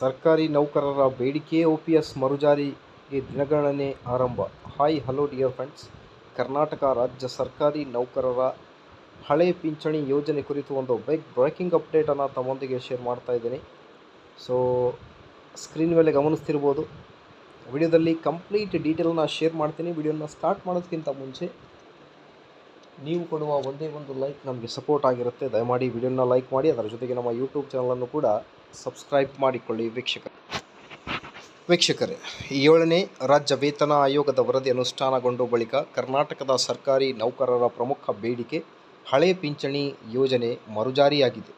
ಸರ್ಕಾರಿ ನೌಕರರ ಬೇಡಿಕೆ ಒ ಪಿ ಎಸ್ ಮರುಜಾರಿಗೆ ದಿನಗಣನೆ ಆರಂಭ. Hi, hello dear friends. Karnataka ರಾಜ್ಯ ಸರ್ಕಾರಿ ನೌಕರರ ಹಳೆ ಪಿಂಚಣಿ ಯೋಜನೆ ಕುರಿತು ಒಂದು ಬೈಕ್ ಬ್ರೇಕಿಂಗ್ ಅಪ್ಡೇಟನ್ನು ತಮ್ಮೊಂದಿಗೆ ಶೇರ್ ಮಾಡ್ತಾ ಇದ್ದೀನಿ. ಸೊ ಸ್ಕ್ರೀನ್ ಮೇಲೆ ಗಮನಿಸ್ತಿರ್ಬೋದು. ವಿಡಿಯೋದಲ್ಲಿ ಕಂಪ್ಲೀಟ್ ಡೀಟೇಲ್ನ ಶೇರ್ ಮಾಡ್ತೀನಿ. ವಿಡಿಯೋನ ಸ್ಟಾರ್ಟ್ ಮಾಡೋದಕ್ಕಿಂತ ಮುಂಚೆ ನೀವು ಕೊಡುವ ಒಂದೇ ಒಂದು ಲೈಕ್ ನಮಗೆ ಸಪೋರ್ಟ್ ಆಗಿರುತ್ತೆ. ದಯಮಾಡಿ ವಿಡಿಯೋನ ಲೈಕ್ ಮಾಡಿ, ಅದರ ಜೊತೆಗೆ ನಮ್ಮ ಯೂಟ್ಯೂಬ್ ಚಾನಲನ್ನು ಕೂಡ ಸಬ್ಸ್ಕ್ರೈಬ್ ಮಾಡಿಕೊಳ್ಳಿ ವೀಕ್ಷಕ ವೀಕ್ಷಕರೇ, ಏಳನೇ ರಾಜ್ಯ ವೇತನ ಆಯೋಗದ ವರದಿ ಅನುಷ್ಠಾನಗೊಂಡ ಬಳಿಕ ಕರ್ನಾಟಕದ ಸರ್ಕಾರಿ ನೌಕರರ ಪ್ರಮುಖ ಬೇಡಿಕೆ, ಹಳೆ ಪಿಂಚಣಿ ಯೋಜನೆ ಮರುಜಾರಿಯಾಗಿದೆ.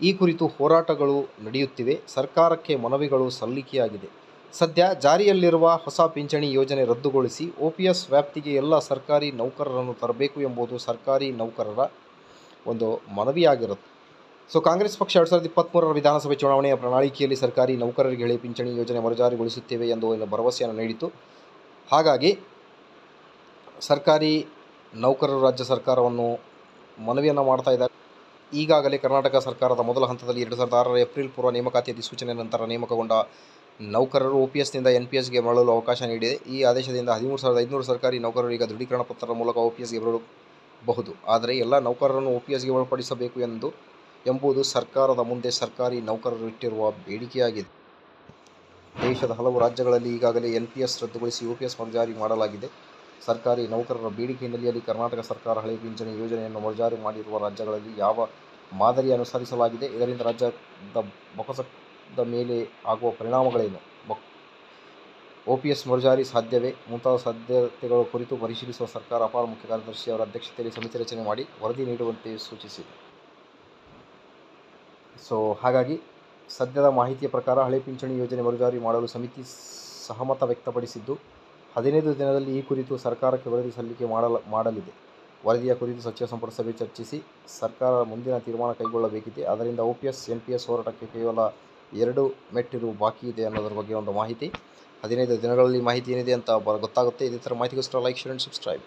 ಈ ಕುರಿತು ಹೋರಾಟಗಳು ನಡೆಯುತ್ತಿವೆ. ಸರ್ಕಾರಕ್ಕೆ ಮನವಿಗಳು ಸಲ್ಲಿಕೆಯಾಗಿದೆ. ಸದ್ಯ ಜಾರಿಯಲ್ಲಿರುವ ಹೊಸ ಪಿಂಚಣಿ ಯೋಜನೆ ರದ್ದುಗೊಳಿಸಿ ಓಪಿಎಸ್ ವ್ಯಾಪ್ತಿಗೆ ಎಲ್ಲ ಸರ್ಕಾರಿ ನೌಕರರನ್ನು ತರಬೇಕು ಎಂಬುದು ಸರ್ಕಾರಿ ನೌಕರರ ಒಂದು ಮನವಿಯಾಗಿರುತ್ತೆ. ಸೊ ಕಾಂಗ್ರೆಸ್ ಪಕ್ಷ ಎರಡು ಸಾವಿರದ ಇಪ್ಪತ್ತ್ಮೂರರ ವಿಧಾನಸಭೆ ಚುನಾವಣೆಯ ಪ್ರಣಾಳಿಕೆಯಲ್ಲಿ ಸರ್ಕಾರಿ ನೌಕರರಿಗೆ ಹೇಳಿ ಪಿಂಚಣಿ ಯೋಜನೆ ಮರುಜಾರಿಗೊಳಿಸುತ್ತೇವೆ ಎಂದು ಭರವಸೆಯನ್ನು ನೀಡಿತು ಹಾಗಾಗಿ ಸರ್ಕಾರಿ ನೌಕರರು ರಾಜ್ಯ ಸರ್ಕಾರವನ್ನು ಮನವಿಯನ್ನು ಮಾಡ್ತಾ ಇದ್ದಾರೆ. ಈಗಾಗಲೇ ಕರ್ನಾಟಕ ಸರ್ಕಾರದ ಮೊದಲ ಹಂತದಲ್ಲಿ ಎರಡು ಸಾವಿರದ ಆರರ ಏಪ್ರಿಲ್ ಪೂರ್ವ ನೇಮಕಾತಿ ಅಧಿಸೂಚನೆ ನಂತರ ನೇಮಕಗೊಂಡ ನೌಕರರು ಒ ಪಿ ಎನ್ ಮರಳಲು ಅವಕಾಶ ನೀಡಿದೆ. ಈ ಆದೇಶದಿಂದ ಹದಿಮೂರು ಸಾವಿರದ ಐದುನೂರು ಸರ್ಕಾರಿ ನೌಕರರು ಈಗ ದೃಢೀಕರಣ ಪತ್ರದ ಮೂಲಕ ಒ ಪಿ ಬರಬಹುದು. ಆದರೆ ಎಲ್ಲ ನೌಕರರನ್ನು ಒ ಪಿ ಒಳಪಡಿಸಬೇಕು ಎಂದು ಎಂಬುದು ಸರ್ಕಾರದ ಮುಂದೆ ಸರ್ಕಾರಿ ನೌಕರರು ಇಟ್ಟಿರುವ ಬೇಡಿಕೆಯಾಗಿದೆ. ದೇಶದ ಹಲವು ರಾಜ್ಯಗಳಲ್ಲಿ ಈಗಾಗಲೇ ಎನ್ ಪಿ ಎಸ್ ರದ್ದುಗೊಳಿಸಿ ಯು ಪಿ ಎಸ್ ಮರುಜಾರಿ ಮಾಡಲಾಗಿದೆ. ಸರ್ಕಾರಿ ನೌಕರರ ಬೇಡಿಕೆ ಹಿನ್ನೆಲೆಯಲ್ಲಿ ಕರ್ನಾಟಕ ಸರ್ಕಾರ ಹಳೆ ಪಿಂಚಣಿ ಯೋಜನೆಯನ್ನು ಮರುಜಾರಿ ಮಾಡಿರುವ ರಾಜ್ಯಗಳಲ್ಲಿ ಯಾವ ಮಾದರಿ ಅನುಸರಿಸಲಾಗಿದೆ? ಇದರಿಂದ ರಾಜ್ಯದ ಬೊಕ್ಕಸದ ಮೇಲೆ ಆಗುವ ಪರಿಣಾಮಗಳೇನು? ಒ ಪಿ ಸಾಧ್ಯವೇ? ಮುಂತಾದ ಸಾಧ್ಯತೆಗಳ ಕುರಿತು ಪರಿಶೀಲಿಸುವ ಸರ್ಕಾರ ಅಪಾರ ಮುಖ್ಯ ಕಾರ್ಯದರ್ಶಿ ಅವರ ಅಧ್ಯಕ್ಷತೆಯಲ್ಲಿ ಸಮಿತಿ ರಚನೆ ಮಾಡಿ ವರದಿ ನೀಡುವಂತೆ ಸೂಚಿಸಿದೆ. ಸೊ ಹಾಗಾಗಿ ಸದ್ಯದ ಮಾಹಿತಿಯ ಪ್ರಕಾರ ಹಳೆ ಪಿಂಚಣಿ ಯೋಜನೆ ಮರುಜಾರಿ ಮಾಡಲು ಸಮಿತಿ ಸಹಮತ ವ್ಯಕ್ತಪಡಿಸಿದ್ದು, ಹದಿನೈದು ದಿನದಲ್ಲಿ ಈ ಕುರಿತು ಸರ್ಕಾರಕ್ಕೆ ವರದಿ ಸಲ್ಲಿಕೆ ಮಾಡಲ, ಮಾಡಲಿದೆ. ವರದಿಯ ಕುರಿತು ಸಚಿವ ಸಂಪುಟ ಸಭೆ ಚರ್ಚಿಸಿ ಸರ್ಕಾರ ಮುಂದಿನ ತೀರ್ಮಾನ ಕೈಗೊಳ್ಳಬೇಕಿದೆ. ಅದರಿಂದ O P S N P ಹೋರಾಟಕ್ಕೆ ಕೇವಲ ಎರಡು ಮೆಟ್ಟಿಲು ಬಾಕಿ ಇದೆ ಅನ್ನೋದ್ರ ಬಗ್ಗೆ ಒಂದು ಮಾಹಿತಿ. ಹದಿನೈದು ದಿನಗಳಲ್ಲಿ ಮಾಹಿತಿ ಏನಿದೆ ಅಂತ ಗೊತ್ತಾಗುತ್ತೆ. ಇದೇ ಥರ ಮಾಹಿತಿಗೋಸ್ಕರ ಲೈಕ್ ಶೇರ್ ಆ್ಯಂಡ್ ಸಬ್ಸ್ಕ್ರೈಬ್